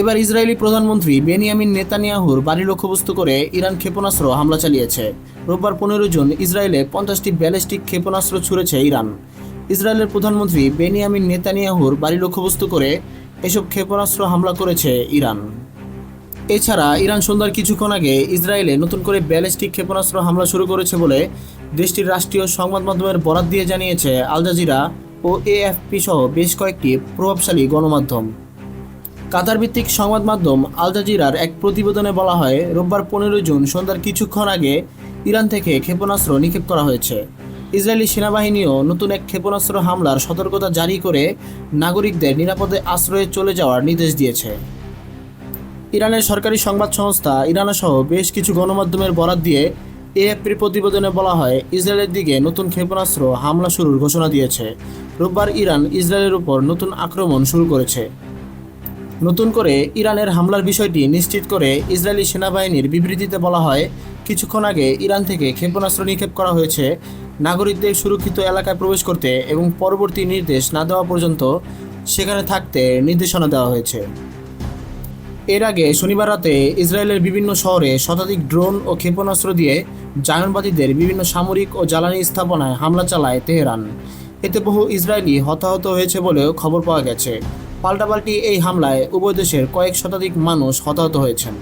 এবার ইসরায়েলি প্রধানমন্ত্রী বেনিয়ামিন নেতানিয়াহুর বাড়ি লক্ষ্যবস্তু করে ইরান ক্ষেপণাস্ত্র হামলা চালিয়েছে। রোববার পনেরো জুন ইসরায়েলে পঞ্চাশটি ব্যালিস্টিক ক্ষেপণাস্ত্র ছুড়েছে ইরান। ইসরায়েলের প্রধানমন্ত্রী বেনিয়ামিন নেতানিয়াহুর বাড়ি লক্ষ্যবস্তু করে এসব ক্ষেপণাস্ত্র হামলা করেছে ইরান। এছাড়া ইরান সন্ধ্যার কিছুক্ষণ আগে ইসরায়েলে নতুন করে ব্যালিস্টিক ক্ষেপণাস্ত্র হামলা শুরু করেছে বলে দেশটির রাষ্ট্রীয় সংবাদ মাধ্যমের বরাত দিয়ে জানিয়েছে আল জাজিরা ও এএফপি সহ বেশ কয়েকটি প্রভাবশালী গণমাধ্যম। কাতার ভিত্তিক সংবাদ মাধ্যম আল জাজিরার এক প্রতিবেদনে বলা হয়, রোববার পনেরো জুন সন্ধ্যার কিছুক্ষণ আগে ইরান থেকে ক্ষেপণাস্ত্র নিক্ষেপ করা হয়েছে। ইসরায়েলি সেনাবাহিনীও নতুন এক ক্ষেপণাস্ত্র হামলার সতর্কতা জারি করে নাগরিকদের নিরাপদে আশ্রয়ে চলে যাওয়ার নির্দেশ দিয়েছে। ইরানের সরকারি সংবাদ সংস্থা ইরানা সহ বেশ কিছু গণমাধ্যমের বরাত দিয়ে এএফপির প্রতিবেদনে বলা হয়, ইসরায়েলের দিকে নতুন ক্ষেপণাস্ত্র হামলা শুরুর ঘোষণা দিয়েছে। রোববার ইরান ইসরায়েলের উপর নতুন আক্রমণ শুরু করেছে। নতুন করে ইরানের হামলার বিষয়টি নিশ্চিত করে ইসরায়েলি সেনাবাহিনীর বিবৃতিতে বলা হয়, কিছুক্ষণ আগে ইরান থেকে ক্ষেপণাস্ত্র নিক্ষেপ করা হয়েছে। নাগরিকদের সুরক্ষিত এলাকায় প্রবেশ করতে এবং পরবর্তী নির্দেশ না দেওয়া পর্যন্ত সেখানে থাকতে নির্দেশনা দেওয়া হয়েছে। এর আগে শনিবার রাতে ইসরায়েলের বিভিন্ন শহরে শতাধিক ড্রোন ও ক্ষেপণাস্ত্র দিয়ে জায়নবাদীদের বিভিন্ন সামরিক ও জ্বালানি স্থাপনায় হামলা চালায় তেহরান। এতে বহু ইসরায়েলি হতাহত হয়েছে বলেও খবর পাওয়া গেছে। পাল্টাপাল্টি এই হামলায় উভয় দেশের কয়েক শতাধিক মানুষ হতাহত হয়েছেন।